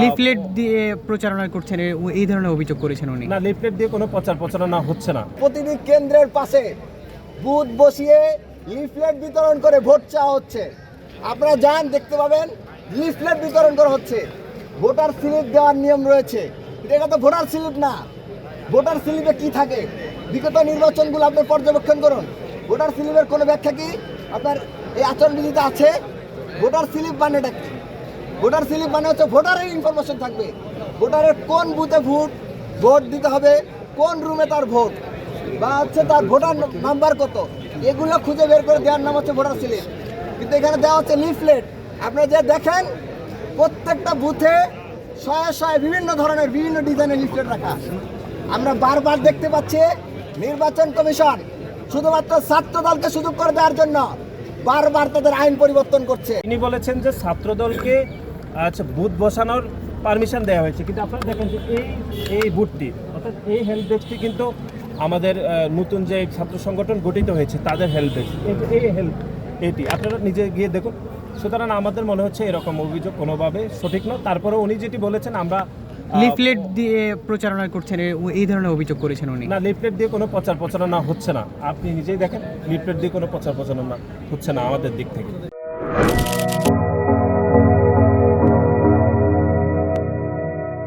Leaflet দিয়ে প্রচারণা করছেন এই ধরনের অভিযোগ করেছেন উনি। না লিফলেট দিয়ে কোনো প্রচার প্রচারণা হচ্ছে না। প্রতিটি কেন্দ্রের পাশে বুথ বসিয়ে লিফলেট বিতরণ করে ভোট চাওয়া হচ্ছে। আপনারা যান দেখতে পাবেন লিফলেট বিতরণ করা হচ্ছে। ভোটার স্লিপ দেওয়ার নিয়ম রয়েছে। এটা তো ভোটার স্লিপ না। ভোটার স্লিপে কি থাকে? বিগত নির্বাচনগুলো আপনি পর্যবেক্ষণ করুন। ভোটার স্লিপের কোনো ব্যাখ্যা কি? আপনার এই আচরণবিধিতে আছে? ভোটার স্লিপ মানেটা কি? ভোটার স্লিপ মানে হচ্ছে ভোটারের ইনফরমেশন থাকবে। ভোটারের কোন বুথে ভোট ভোট দিতে হবে, কোন রুমে তার ভোট, বা হচ্ছে তার ভোটার নাম্বার কত, এগুলো খুঁজে বের করে দেওয়ার নাম হচ্ছে ভোটার স্লিপ। কিন্তু এখানে দেওয়া হচ্ছে লিফলেট আপনারা যে দেখেন, প্রত্যেকটা বুথে শয়ে শয়ে বিভিন্ন ধরনের, বিভিন্ন ডিজাইনের লিফলেট রাখা। আমরা বারবার দেখতে পাচ্ছি, নির্বাচন কমিশন শুধুমাত্র ছাত্র দলকে সুযোগ করে দেওয়ার জন্য বারবার তাদের আইন পরিবর্তন করছে। তিনি বলেছেন যে ছাত্রদলকে আচ্ছা বুথ বসানোর পারমিশন দেওয়া হয়েছে। কিন্তু আপনারা দেখেন যে এই এই বুথটি, অর্থাৎ এই হেল্প ডেস্কটি কিন্তু আমাদের নতুন যে ছাত্র সংগঠন গঠিত হয়েছে, তাদের হেল্প ডেস্ক এই হেল্প এটি, আপনারা নিজে গিয়ে দেখুন। সুতরাং আমাদের মনে হচ্ছে এরকম অভিযোগ কোনোভাবে সঠিক নয়। তারপরে উনি যেটি বলেছেন, আমরা লিফলেট দিয়ে প্রচারণা করছেন এই ধরনের অভিযোগ করেছেন উনি? না লিফলেট দিয়ে কোনো প্রচার প্রচারণা হচ্ছে না। আপনি নিজেই দেখেন লিফলেট দিয়ে কোনো প্রচার প্রচারণা হচ্ছে না আমাদের দিক থেকে।